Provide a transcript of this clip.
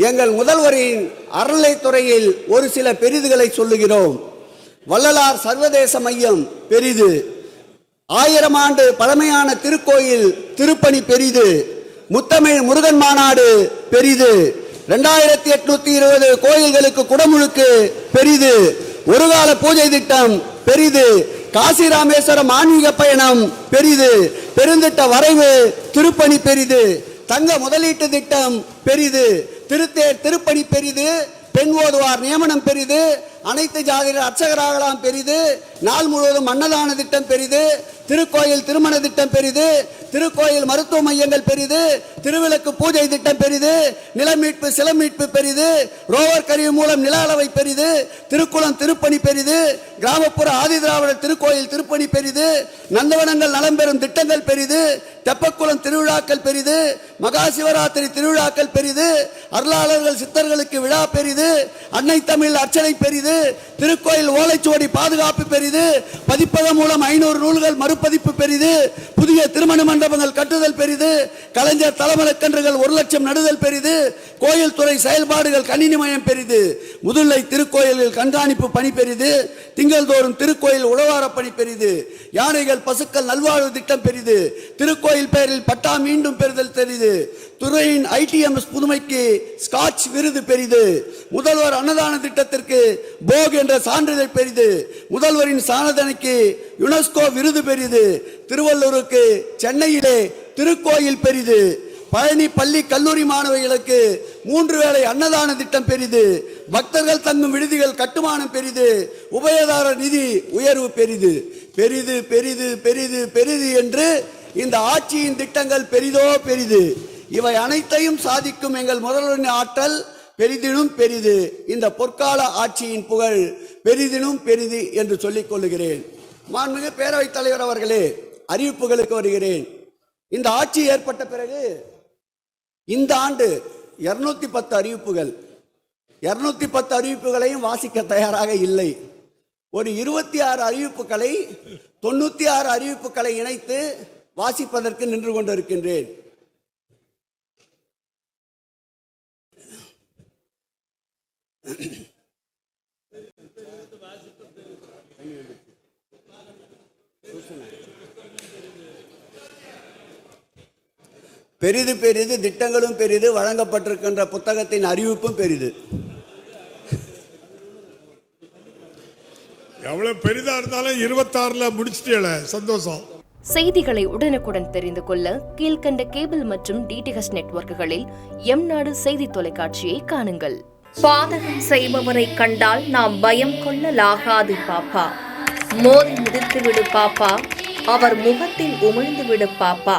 எங்கள் முதல்வரின் அறநிலைத்துறையில் ஒரு சில பெரிதுகளை சொல்லுகிறோம். வள்ளலார் சர்வதேச மையம் பெரிது. ஆயிரம் ஆண்டு பழமையான திருக்கோயில் திருப்பணி பெரிது. முத்தமிழ் முருகன் மாநாடு பெரிது. ரெண்டாயிரத்தி எட்நூத்தி இருபது கோயில்களுக்கு குடமுழுக்கு பெரிது. ஒரு கால பூஜை திட்டம் பெரிது. காசி ராமேஸ்வரம் ஆன்மீக பயணம் பெரிது. பெருந்திட்ட வரைவு திருப்பணி பெரிது. தங்க முதலீட்டு திட்டம் பெரிது. திருத்தேர் திருப்பணி பெரிது பெண் ஓதுவார் நியமனம் பெரிது அனைத்து ஜாதியினர் அர்ச்சகராகலாம் பெரிது நாள் முழுவதும் அன்னதான திட்டம் பெரிது திருக்கோயில் திருமண திட்டம் பெரிது திருக்கோயில் மருத்துவ மையங்கள் பெரிது திருவிளக்கு பூஜை திட்டம் பெரிது நிலமீட்பு சிலமீட்பு பெரிது ரோவர் கருவி மூலம் நில அளவை பெரிது திருக்குளம் திருப்பணி பெரிது கிராமப்புற ஆதிதிராவிடர் திருக்கோயில் திருப்பணி பெரிது நந்தவனங்கள் நலம் பெறும் திட்டங்கள் பெரிது தெப்பக்குளம் திருவிழாக்கள் பெரிது மகா சிவராத்திரி திருவிழாக்கள் பெரிது அருளாளர்கள் சித்தர்களுக்கு விழா பெரிது அன்னை தமிழ் அர்ச்சனை பெரிது திருக்கோயில் ஓலைச்சுவடி பாதுகாப்பு பெரிது பதிப்பகம் மூலம் ஐநூறு நூல்கள் மறுபதிப்பு பெரிது புதிய திருமண மண்டபங்கள் கட்டுதல் பெரிது கலைஞர் தலைமலக்கன்றுகள் ஒரு லட்சம் நடுதல் பெரிது. கோயில் துறை செயல்பாடுகள் கணினிமயம் பெரிது. முதுலை திருக்கோயில்கள் கண்காணிப்பு பணி பெரிது. திங்கள்தோறும் திருக்கோயில் உழவார பணி பெரிது. யானைகள் பசுக்கள் நல்வாழ்வு திட்டம் பெரிது. திருக்கோயில் பெயரில் பட்டா மீண்டும் பெறுதல் தெரியுது துறையின் ஐடிஎம்எஸ் புதுமைக்கு ஸ்காட்ச் விருது பெரிது. முதல்வர் அன்னதான திட்டத்திற்கு போக் என்ற சான்றிதழ் பெரிது. முதல்வரின் சாதனைக்கு யுனெஸ்கோ விருது பெரிது. திருவள்ளூருக்கு சென்னையிலே திருக்கோயில் பெரிது. பழனி பள்ளி கல்லூரி மாணவிகளுக்கு மூன்று வேளை அன்னதான திட்டம் பெரிது. பக்தர்கள் தங்கும் விடுதிகள் கட்டுமானம் பெரிது. உபயதாரர் நிதி உயர்வு பெரிது. பெரிது பெரிது பெரிது பெரிது என்று இந்த ஆட்சியின் திட்டங்கள் பெரிதோ பெரிது. இவை அனைத்தையும் சாதிக்கும் எங்கள் முதல்வரின் ஆற்றல் பெரிதினும் பெரிது. இந்த பொற்கால ஆட்சியின் புகழ் பெரிதினும் பெரிது என்று சொல்லிக் கொள்ளுகிறேன். மாண்புமிகு பேரவைத் தலைவர் அவர்களே அறிவிப்புகளுக்கு வருகிறேன். இந்த ஆட்சி ஏற்பட்ட பிறகு இந்த ஆண்டு இருநூத்தி பத்து அறிவிப்புகள். இருநூத்தி பத்து அறிவிப்புகளையும் வாசிக்க தயாராக இல்லை. ஒரு இருபத்தி ஆறு அறிவிப்புகளை தொண்ணூத்தி ஆறு அறிவிப்புகளை இணைத்து வாசிப்பதற்கு நின்று கொண்டிருக்கின்றேன். பெரிது பெரிது திட்டங்களும் பெரிது வழங்கப்பட்டிருக்கின்ற புத்தகத்தின் அறிவிப்பும் பெரிது. எவ்வளவு பெரிதா இருந்தாலும் இருபத்தாறுல முடிச்சிட்டேல சந்தோஷம். செய்திகளை உடனுக்குடன் தெரிந்து கொள்ள கீழ்க்கண்ட கேபிள் மற்றும் டிடிஹெச் நெட்வொர்க்குகளில் எம் நாடு செய்தி தொலைக்காட்சியை காணுங்கள். பாதகம் செய்பவரை கண்டால் நாம் பயம் கொள்ளலாகாது பாப்பா. மோதி மிதித்து விடு பாப்பா. அவர் முகத்தில் உமிழ்ந்து விடு பாப்பா.